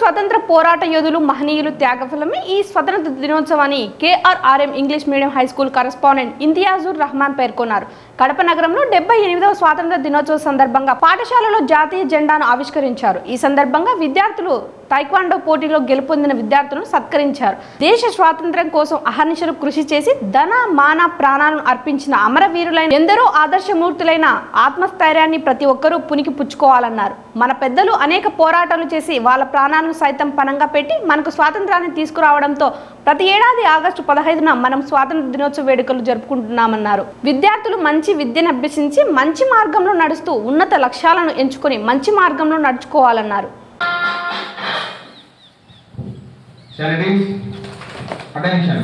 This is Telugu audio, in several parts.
స్వతంత్ర పోరాట యోధులు మహనీయులు త్యాగఫలమే ఈ స్వతంత్ర దినోత్సవాన్ని KRRM English medium high school correspondent Imtiazur Rahman పేర్కొన్నారు. కడప నగరంలో డెబ్బై ఎనిమిదవ స్వాతంత్ర దినోత్సవ సందర్భంగా పాఠశాలలో జాతీయ జెండాను ఆవిష్కరించారు. ఈ సందర్భంగా విద్యార్థులు తైక్వాండో పోటీలో గెలుపొందిన విద్యార్థులను సత్కరించారు. దేశ స్వాతంత్ర్యం కోసం అహర్నిశలు కృషి చేసి ధన మాన ప్రాణాలను అర్పించిన అమరవీరులైన ఎందరో ఆదర్శమూర్తులైన ఆత్మస్థైర్యాన్ని ప్రతి ఒక్కరూ పునికి పుచ్చుకోవాలన్నారు. మన పెద్దలు అనేక పోరాటాలు చేసి వాళ్ళ ప్రాణాలను సైతం పనంగా పెట్టి మనకు స్వాతంత్రాన్ని తీసుకురావడంతో ప్రతి ఏడాది ఆగస్టు పదహైదున మనం స్వాతంత్ర దినోత్సవ వేడుకలు జరుపుకుంటున్నామన్నారు. విద్యార్థులు మంచి విద్యను అభ్యసించి మంచి మార్గంలో నడుస్తూ ఉన్నత లక్ష్యాలను ఎంచుకొని మంచి మార్గంలో నడుచుకోవాలన్నారు. Attention.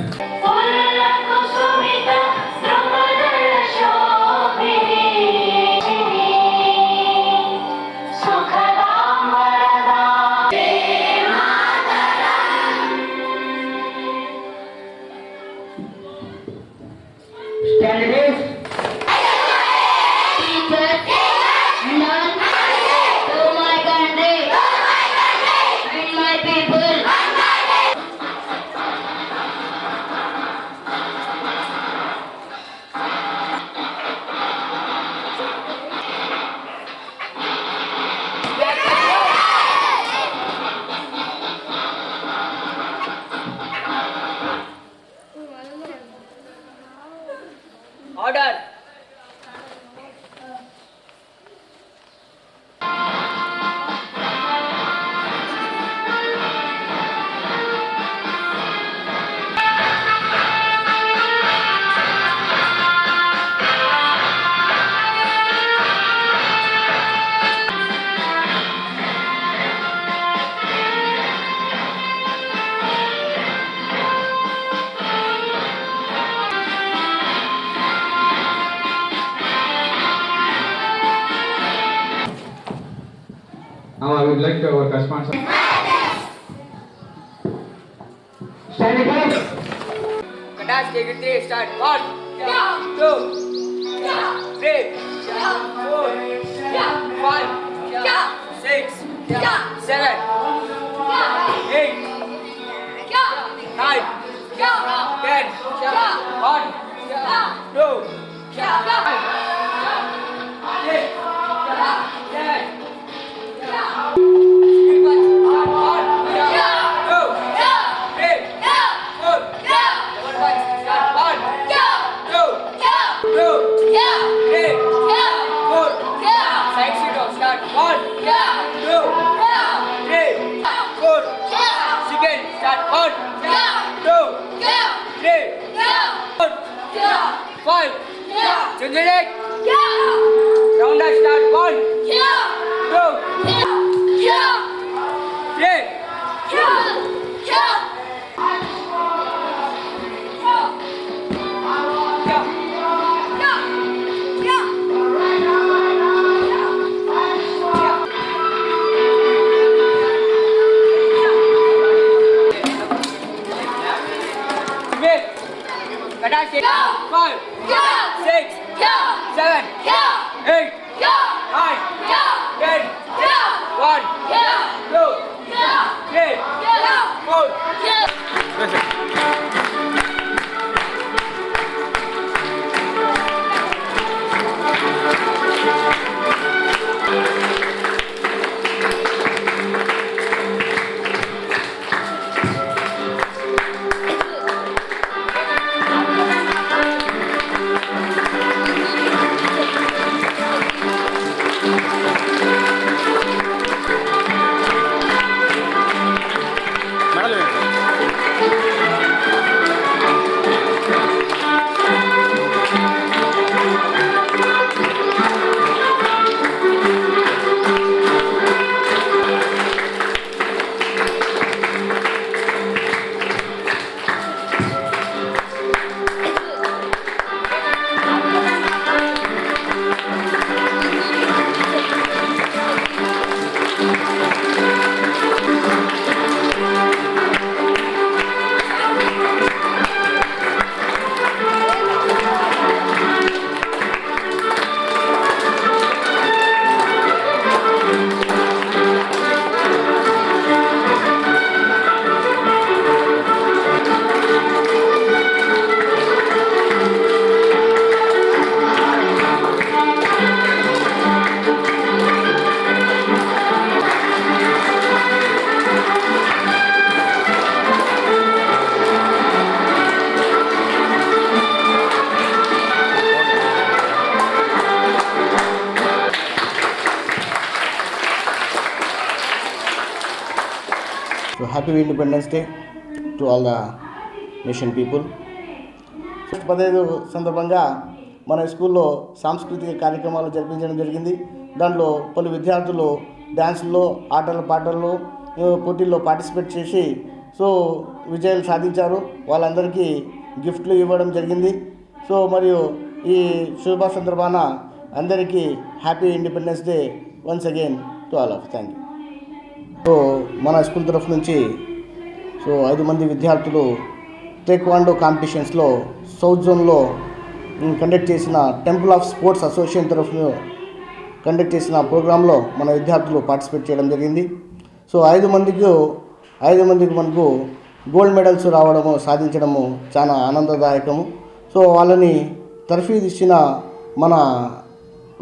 Stand Standing now I would like our correspondent. Charities, Kadash, take it three, start. One, two, three, four, five, six, seven, eight, nine, ten, one, two, One. Yeah. To the. Yeah. Round that start. One. Yeah. Two. Yeah. Yeah. Three. Yeah. Yeah. Go! Go! Six. Seven. Eight. Nine. Ten. One. So happy independence day to all the nation people పదహైదు సందర్భంగా మన స్కూల్లో సాంస్కృతిక కార్యక్రమాలు జరిపించడం జరిగింది. దాంట్లో పలు విద్యార్థులు డ్యాన్సుల్లో ఆటల పాటల్లో పోటీల్లో పార్టిసిపేట్ చేసి సో విజయాలు సాధించారు. వాళ్ళందరికీ గిఫ్ట్లు ఇవ్వడం జరిగింది. సో మరియు ఈ శుభ సందర్భాన అందరికీ happy Independence Day once again to all of thank you so మన స్కూల్ తరఫు నుంచి సో ఐదు మంది విద్యార్థులు టేక్వాండో కాంపిటీషన్స్లో సౌత్ జోన్లో కండక్ట్ చేసిన టెంపుల్ ఆఫ్ స్పోర్ట్స్ అసోసియేషన్ తరఫున కండక్ట్ చేసిన ప్రోగ్రాంలో మన విద్యార్థులు పార్టిసిపేట్ చేయడం జరిగింది. సో ఐదు మందికి ఐదు మందికి మనకు గోల్డ్ మెడల్స్ రావడము సాధించడము చాలా ఆనందదాయకము. సో వాళ్ళని తర్ఫీదు ఇచ్చిన మన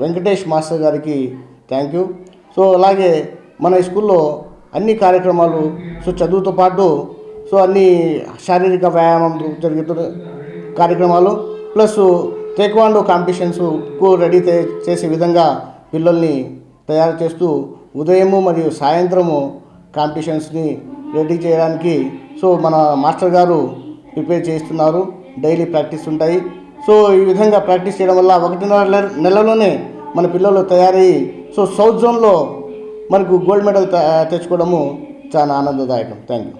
వెంకటేష్ మాస్టర్ గారికి థ్యాంక్ యూ సో అలాగే మన స్కూల్లో అన్ని కార్యక్రమాలు సో చదువుతో పాటు సో అన్ని శారీరక వ్యాయామం జరుగుతున్న కార్యక్రమాలు ప్లస్ టేక్వాండో కాంపిటీషన్స్కు రెడీ చేసే విధంగా పిల్లల్ని తయారు చేస్తూ ఉదయము మరియు సాయంత్రము కాంపిటీషన్స్ని రెడీ చేయడానికి సో మన మాస్టర్ గారు ప్రిపేర్ చేస్తున్నారు డైలీ ప్రాక్టీస్ ఉంటాయి. సో ఈ విధంగా ప్రాక్టీస్ చేయడం వల్ల ఒకటిన్నర నెల- నెలలోనే మన పిల్లలు తయారయ్యి సో సౌత్ జోన్లో మనకు గోల్డ్ మెడల్ తెచ్చుకోవడము చాలా ఆనందదాయకం. Thank you